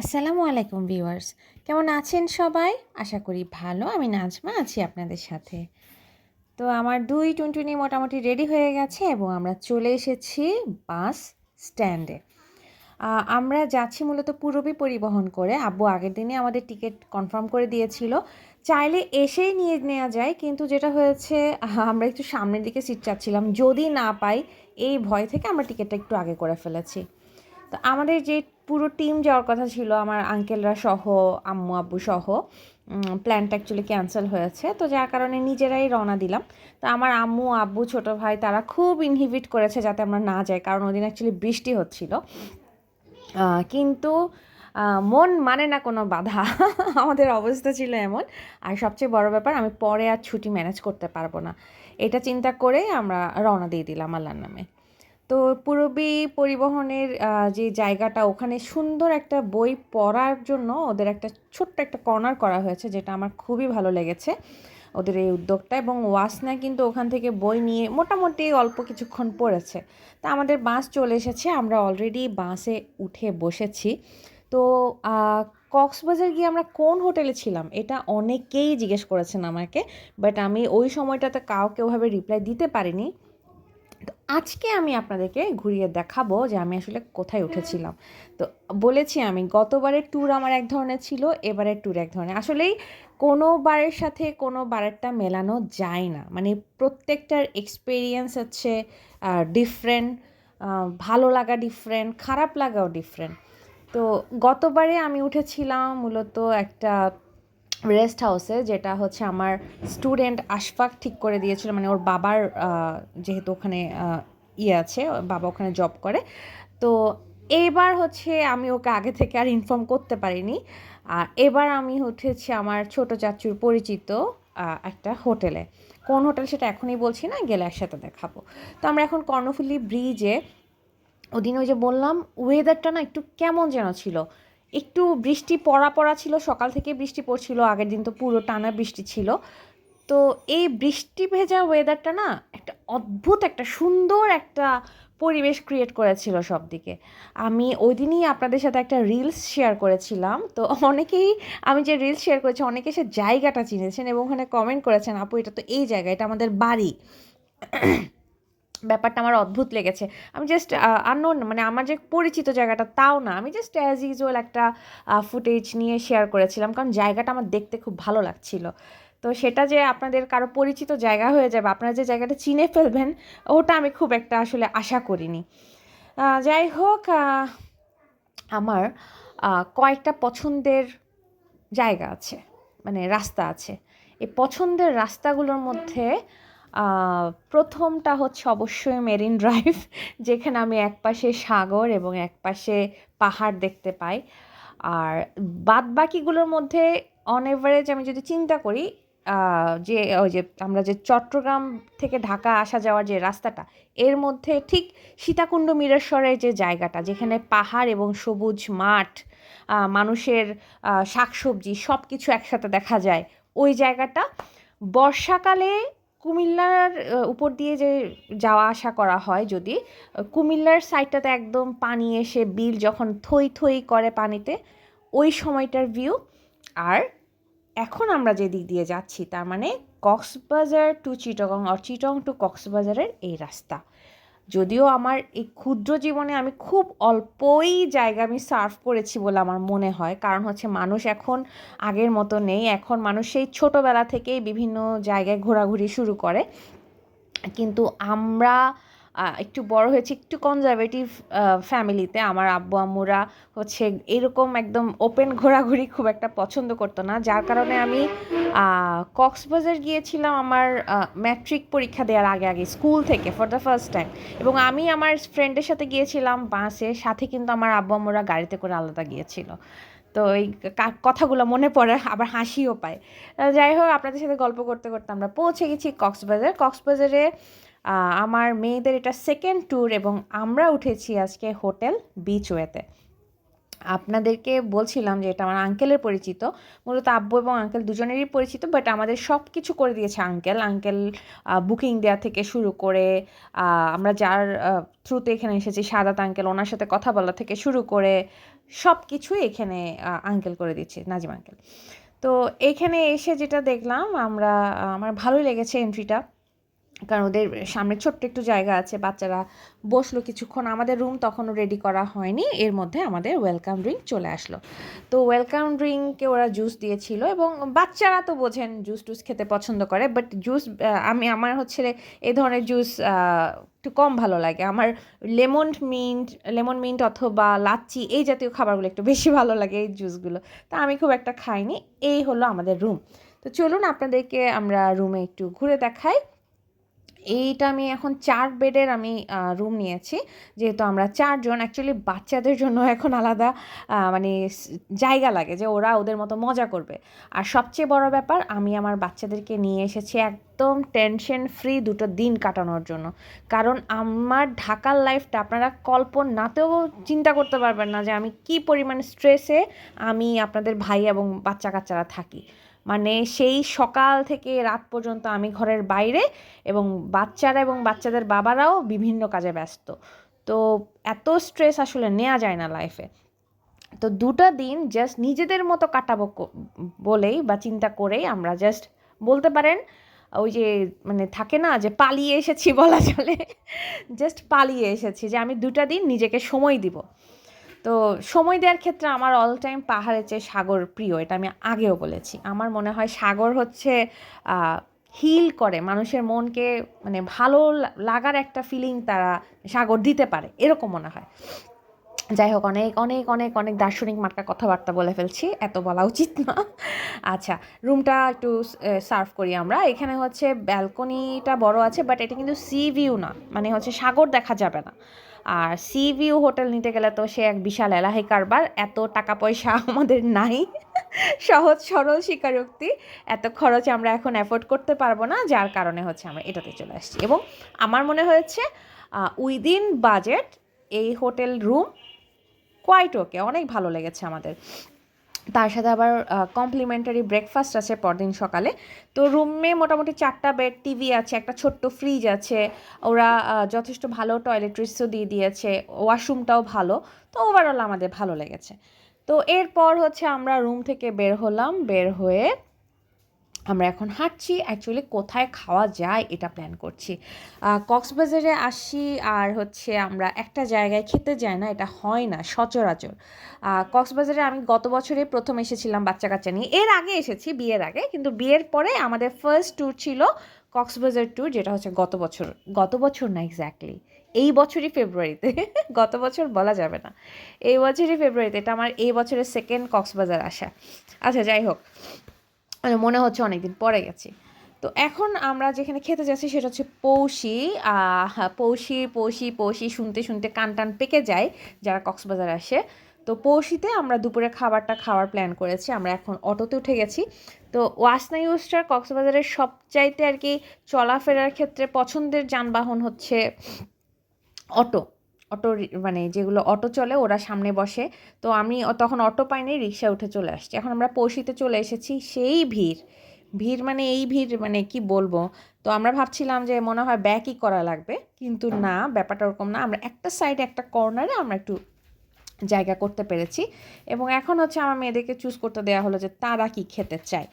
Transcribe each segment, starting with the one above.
আসসালামু আলাইকুম ভিউয়ার্স। কেমন আছেন সবাই? আশা করি ভালো। আমি নাজমা, আছি আপনাদের সাথে। তো আমার দুই টুনটুনি মোটামুটি রেডি হয়ে গেছে এবং আমরা চলে এসেছি বাস স্ট্যান্ডে। আমরা যাচ্ছি মূলত পূরবী পরিবহন করে। আব্বু আগের দিনে আমাদের টিকিট কনফার্ম করে দিয়েছিল। চাইলে এসেই নিয়ে নেওয়া যায়, কিন্তু যেটা হয়েছে, আমরা একটু সামনের দিকে সিট চাচ্ছিলাম। যদি না পাই, এই ভয় থেকে আমরা টিকিটটা একটু আগে করে ফেলেছি। তো আমাদের যে পুরো টিম যাওয়ার কথা ছিল, আমার আঙ্কেলরা সহ, আম্মু, আব্বু সহ। প্ল্যানটা অ্যাকচুয়ালি ক্যান্সেল হয়েছে। তো যার কারণে নিজেরাই রওনা দিলাম। তো আমার আম্মু, আব্বু, ছোট ভাই, তারা খুব ইনহিবিট করেছে যাতে আমরা না যাই, কারণ ওদিন অ্যাকচুয়ালি বৃষ্টি হচ্ছিল। কিন্তু মন মানে না কোনো বাধা। আমাদের অবস্থা ছিল এমন। আর সবচেয়ে বড় ব্যাপার, আমি পরে আর ছুটি ম্যানেজ করতে পারব না। এটা চিন্তা করে আমরা রওনা দিয়ে দিলাম আল্লাহর নামে। তো পূরবী পরিবহনের যে জায়গাটা, ওখানে সুন্দর একটা বই পড়ার জন্য ওদের একটা ছোট্ট একটা কর্নার করা হয়েছে, যেটা আমার খুবই ভালো লেগেছে ওদের এই উদ্যোগটা। এবং ওয়াসনা কিন্তু ওখান থেকে বই নিয়ে মোটামুটি অল্প কিছুক্ষণ পড়েছে। তা আমাদের বাস চলে এসেছে, আমরা অলরেডি বাসে উঠে বসেছি। তো কক্সবাজার গিয়ে আমরা কোন হোটেলে ছিলাম, এটা অনেকেই জিজ্ঞেস করেছেন আমাকে, বাট আমি ওই সময়টাতে কাউকে ওভাবে রিপ্লাই দিতে পারিনি। তো আজকে আমি আপনাদেরকে ঘুরিয়ে দেখাবো যে আমি আসলে কোথায় উঠেছিলাম। তো বলেছি আমি গতবারের ট্যুর আমার এক ধরনের ছিল এবারের ট্যুর এক ধরনের। আসলেই কোনো বারের সাথে কোনো বারেরটা মেলানো যায় না। মানে প্রত্যেকটার এক্সপিরিয়েন্স হচ্ছে ডিফারেন্ট ভালো লাগা ডিফারেন্ট খারাপ লাগাও ডিফারেন্ট তো গতবারে আমি উঠেছিলাম মূলত একটা রেস্ট হাউসে, যেটা হচ্ছে আমার স্টুডেন্ট আশফাক ঠিক করে দিয়েছিল মানে ওর বাবার যেহেতু ওখানে ইয়ে আছে বাবা ওখানে জব করে। তো এবার হচ্ছে আমি ওকে আগে থেকে আর ইনফর্ম করতে পারিনি। আর এবার আমি উঠেছি আমার ছোট চাচুর পরিচিত একটা হোটেলে। কোন হোটেল সেটা এখনই বলছি না, গেলে একসাথে দেখাবো। তো আমরা এখন কর্ণফুলী ব্রিজে, ওদিন ওই যে বললাম ওয়েদারটা না একটু কেমন যেন ছিল। একটু বৃষ্টি পড়া পড়া ছিল, সকাল থেকে বৃষ্টি পড়ছিল, আগের দিন তো পুরো টানা বৃষ্টি ছিল। তো এই বৃষ্টি ভেজা ওয়েদারটা না একটা অদ্ভুত, একটা সুন্দর একটা পরিবেশ ক্রিয়েট করেছিল সব দিকে আমি ওই দিনই আপনাদের সাথে একটা রিলস শেয়ার করেছিলাম। তো অনেকেই, আমি যে রিলস শেয়ার করেছি, অনেকে সে জায়গাটা চিনেছেন এবং ওখানে কমেন্ট করেছেন, আপু, এটা তো এই জায়গা, এটা আমাদের বাড়ি। ব্যাপারটা আমার অদ্ভুত লেগেছে। আমি জাস্ট আননোন মানে আমার যে পরিচিত জায়গাটা তাও না। আমি জাস্ট অ্যাজ ইউজুয়াল একটা ফুটেজ নিয়ে শেয়ার করেছিলাম। কারণ জায়গাটা আমার দেখতে খুব ভালো লাগছিল। তো সেটা যে আপনাদের কারও পরিচিত জায়গা হয়ে যাবে, আপনারা যে জায়গাটা চিনে ফেলবেন, ওটা আমি খুব একটা আসলে আশা করিনি। যাই হোক আমার কয়েকটা পছন্দের জায়গা আছে মানে রাস্তা আছে। এই পছন্দের রাস্তাগুলোর মধ্যে প্রথমটা হচ্ছে অবশ্যই মেরিন ড্রাইভ, যেখানে আমি একপাশে সাগর এবং একপাশে পাহাড় দেখতে পাই। আর বাদ বাকিগুলোর মধ্যে অন এভারেজ আমি যদি চিন্তা করি যে ওই যে আমরা যে চট্টগ্রাম থেকে ঢাকা আসা যাওয়ার যে রাস্তাটা, এর মধ্যে ঠিক সীতাকুণ্ড মিরেশ্বরের যে জায়গাটা, যেখানে পাহাড় এবং সবুজ মাঠ মানুষের শাকসবজি সব কিছু একসাথে দেখা যায়, ওই জায়গাটা বর্ষাকালে কুমিল্লার উপর দিয়ে যে যাওয়া আসা করা হয় যদি কুমিল্লার সাইডটাতে একদম পানি এসে বিল যখন থই থই করে পানিতে, ওই সময়টার ভিউ আর এখন আমরা যে দিক দিয়ে যাচ্ছি, তার মানে কক্সবাজার টু চিটগং আর চিটং টু কক্সবাজারের এই রাস্তা। যদিও আমার এই ক্ষুদ্র জীবনে আমি খুব অল্পই জায়গা আমি সার্ভ করেছি বলে আমার মনে হয়। কারণ হচ্ছে মানুষ এখন আগের মতো নেই। এখন মানুষ সেই ছোটোবেলা থেকেই বিভিন্ন জায়গায় ঘোরাঘুরি শুরু করে। কিন্তু আমরা একটু বড় হয়েছি, একটু কনজারভেটিভ ফ্যামিলিতে আমার আব্বু, আম্মুরা হচ্ছে এরকম একদম ওপেন ঘোরাঘুরি খুব একটা পছন্দ করতো না। যার কারণে আমি কক্সবাজার গিয়েছিলাম আমার ম্যাট্রিক পরীক্ষা দেওয়ার আগে আগে স্কুল থেকে ফর দ্য ফার্স্ট টাইম এবং আমি আমার ফ্রেন্ডের সাথে গিয়েছিলাম বাসে, সাথে কিন্তু আমার আব্বু, আম্মুরা গাড়িতে করে আলাদা গিয়েছিল। তো এই কথাগুলো মনে পড়ে, আবার হাসিও পায়। যাই হোক, আপনাদের সাথে গল্প করতে করতে আমরা পৌঁছে গেছি কক্সবাজার। কক্সবাজারে আমার মেয়েদের এটা সেকেন্ড ট্যুর এবং আমরা উঠেছি আজকে হোটেল বিচওয়েতে। আপনাদেরকে বলছিলাম যে এটা আমার আঙ্কেলের পরিচিত, মূলত আব্বু এবং আঙ্কেল দুজনেরই পরিচিত বাট আমাদের সব কিছু করে দিয়েছে আঙ্কেল আঙ্কেল বুকিং দেওয়া থেকে শুরু করে আমরা যার থ্রুতে এখানে এসেছি, সাদাত আঙ্কেল ওনার সাথে কথা বলা থেকে শুরু করে সব কিছুই এখানে আঙ্কেল করে দিচ্ছে, নাজিম আঙ্কেল তো এখানে এসে যেটা দেখলাম, আমরা আমার ভালোই লেগেছে এন্ট্রিটা কারণ ওদের সামনে ছোট্ট একটু জায়গা আছে, বাচ্চারা বসল কিছুক্ষণ। আমাদের রুম তখনও রেডি করা হয়নি। এর মধ্যে আমাদের ওয়েলকাম ড্রিঙ্ক চলে আসলো। তো ওয়েলকাম ড্রিঙ্কে ওরা জুস দিয়েছিল এবং বাচ্চারা তো বোঝেন জুস টুস খেতে পছন্দ করে বাট জুস আমি, আমার হচ্ছে এই ধরনের জুস একটু কম ভালো লাগে। আমার লেমন মিন্ট লেমন মিন্ট অথবা লাচ্ছি এই জাতীয় খাবারগুলো একটু বেশি ভালো লাগে এই জুসগুলো তা আমি খুব একটা খাইনি। এই হলো আমাদের রুম তো চলুন আপনাদেরকে আমরা রুমে একটু ঘুরে দেখাই। এইটা আমি এখন চার বেডের আমি রুম নিয়েছি। যেহেতু আমরা চারজন অ্যাকচুয়ালি বাচ্চাদের জন্য এখন আলাদা মানে জায়গা লাগে যে ওরা ওদের মতো মজা করবে। আর সবচেয়ে বড় ব্যাপার, আমি আমার বাচ্চাদেরকে নিয়ে এসেছি একদম টেনশন ফ্রি দুটো দিন কাটানোর জন্য। কারণ আমার ঢাকার লাইফটা আপনারা কল্পনাতেও চিন্তা করতে পারবেন না যে আমি কি পরিমাণ স্ট্রেসে আমি আপনাদের ভাই এবং বাচ্চা কাচ্চারা থাকি। মানে সেই সকাল থেকে রাত পর্যন্ত আমি ঘরের বাইরে এবং বাচ্চারা এবং বাচ্চাদের বাবারাও বিভিন্ন কাজে ব্যস্ত। তো এত স্ট্রেস আসলে নেওয়া যায় না লাইফে তো দুটো দিন জাস্ট নিজেদের মতো কাটাবো বলেই বা চিন্তা করেই আমরা জাস্ট বলতে পারেন, ওই যে মানে থাকে না যে পালিয়ে এসেছি বলা চলে জাস্ট পালিয়ে এসেছি যে আমি দুটা দিন নিজেকে সময় দিব। তো সময় দেওয়ার ক্ষেত্রে আমার অল টাইম পাহাড়ের চেয়ে সাগর প্রিয়, এটা আমি আগেও বলেছি। আমার মনে হয় সাগর হচ্ছে হিল করে, মানুষের মনকে মানে ভালো লাগার একটা ফিলিং তারা সাগর দিতে পারে, এরকম মনে হয়। যাই হোক, অনেক অনেক অনেক অনেক দার্শনিক মার্কা কথাবার্তা বলে ফেলছি, এত বলা উচিত না। আচ্ছা রুমটা একটু সার্ভ করি আমরা। এখানে হচ্ছে ব্যালকনিটা বড় আছে, বাট এটা কিন্তু সি ভিউ না মানে হচ্ছে সাগর দেখা যাবে না। আর সি ভিউ হোটেল নিতে গেলে তো সে এক বিশাল এলাহি কারবার, এত টাকা পয়সা আমাদের নাই। সহজ, সরল স্বীকারোক্তি, এত খরচ আমরা এখন অ্যাফোর্ড করতে পারব না, যার কারণে হচ্ছে আমরা এটাতে চলে আসছি। এবং আমার মনে হয়েছে উইদিন বাজেট এই হোটেল রুম কোয়াইট ওকে অনেক ভালো লেগেছে আমাদের। তার সাথে আবার কমপ্লিমেন্টারি ব্রেকফাস্ট আছে পরদিন সকালে। তো রুমে মোটামুটি চারটা বেড টিভি আছে, একটা ছোট্ট ফ্রিজ আছে। ওরা যথেষ্ট ভালো টয়লেট্রিসও দিয়ে দিয়েছে ওয়াশরুমটাও ভালো। তো ওভারঅল আমাদের ভালো লেগেছে। তো এরপর হচ্ছে আমরা রুম থেকে বের হলাম, বের হয়ে আমরা এখন হাঁটছি অ্যাকচুয়ালি কোথায় খাওয়া যায় এটা প্ল্যান করছি। কক্সবাজারে আসি আর হচ্ছে আমরা একটা জায়গায় খেতে যাই না, এটা হয় না, সচরাচর। কক্সবাজারে আমি গত বছরে প্রথম এসেছিলাম বাচ্চা কাচ্চা নিয়ে। এর আগে এসেছি বিয়ের আগে, কিন্তু বিয়ের পরে আমাদের ফার্স্ট ট্যুর ছিল কক্সবাজার ট্যুর যেটা হচ্ছে গত বছর গত বছর না এক্স্যাক্টলি এই বছরই ফেব্রুয়ারিতে গত বছর বলা যাবে না। এই বছরই ফেব্রুয়ারিতে এটা আমার এই বছরের সেকেন্ড কক্সবাজার আসা। আচ্ছা যাই হোক। মানে মনে হচ্ছে অনেকদিন পরে গেছি। তো এখন আমরা যেখানে খেতে যাচ্ছি সেটা হচ্ছে পৌষি পৌষি পৌষি পৌষি শুনতে শুনতে কান টান পেকে যায়, যারা কক্সবাজার আসে। তো পৌষিতে আমরা দুপুরে খাবারটা খাওয়ার প্ল্যান করেছি, আমরা এখন অটোতে উঠে গেছি। তো ওয়াসনা ইউস্টার কক্সবাজারের সবচাইতে আর কি চলাফেরার ক্ষেত্রে পছন্দের যানবাহন হচ্ছে অটো। অটো মানে যেগুলো অটো চলে ওরা সামনে বসে। তো আমি তখন অটো পাইনি, রিক্সা উঠে চলে আসছি। এখন আমরা পৌষিতে চলে এসেছি সেই ভিড়। ভিড় মানে এই ভিড় মানে কি বলব? তো আমরা ভাবছিলাম যে মনে হয় ব্যাকই করা লাগবে, কিন্তু না, ব্যাপারটা ওরকম না। আমরা একটা সাইডে একটা কর্নারে আমরা একটু জায়গা করতে পেরেছি এবং এখন হচ্ছে আমার মেয়েদেরকে চুজ করতে দেওয়া হলো যে তারা কি খেতে চায়।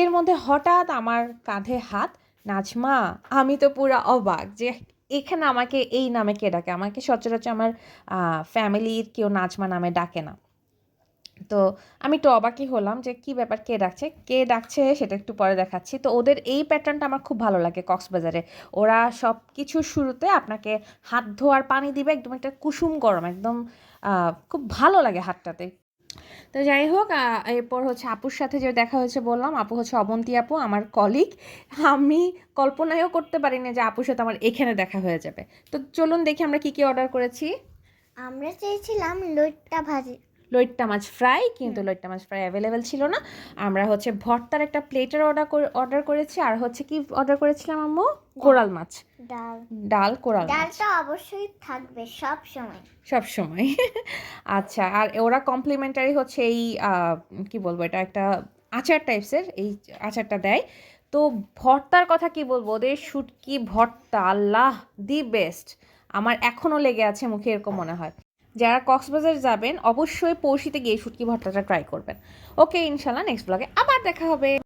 এর মধ্যে হঠাৎ আমার কাঁধে হাত, নাজমা, আমি তো পুরো অবাক যে এখানে আমাকে এই নামে কে ডাকে? আমাকে সচরাচর আমার ফ্যামিলির কেউ নাজমা নামে ডাকে না। তো আমি একটু অবাকই হলাম যে কি ব্যাপার, কে ডাকছে? কে ডাকছে সেটা একটু পরে দেখাচ্ছি। তো ওদের এই প্যাটার্নটা আমার খুব ভালো লাগে কক্সবাজারে। ওরা সব কিছু শুরুতে আপনাকে হাত ধোয়ার পানি দিবে, একদম একটা কুসুম গরম, একদম খুব ভালো লাগে হাতটাতে। তো যাই হোক এরপর হচ্ছে আপুর সাথে যে দেখা হয়েছে বললাম, আপু হচ্ছে অবন্তী আপু, আমার কলিগ আমি কল্পনায়ও করতে পারি না যে আপুর সাথে আমার এখানে দেখা হয়ে যাবে। তো চলুন দেখি আমরা কি কি অর্ডার করেছি। আমরা চেয়েছিলাম লইট্টা ভাজি। লইট্টা মাছ ফ্রাই কিন্তু লইট্টা মাছ ফ্রাই অ্যাভেলেবেল ছিল না। আমরা হচ্ছে ভর্তার একটা প্লেটের অর্ডার অর্ডার করেছি। আর হচ্ছে কি অর্ডার করেছিলাম আম্মু? কোরাল মাছ। ডাল। ডাল কোরাল ডালটা অবশ্যই থাকবে সব সময়। সব সময়। আচ্ছা আর ওরা কমপ্লিমেন্টারি হচ্ছে এই কি বলব এটা? একটা আচার টাইপসের এই আচারটা দেয়। তো ভর্তার কথা কি বলব? ওদের শুটকি ভর্তা আল্লাহ দি বেস্ট আমার এখনও লেগে আছে মুখে এরকম মনে হয়। যারা কক্সবাজার যাবেন, অবশ্যই পড়শিতে গিয়ে শুটকি ভর্তাটা ট্রাই করবেন। ওকে, ইনশাল্লাহ নেক্সট ব্লগে আবার দেখা হবে।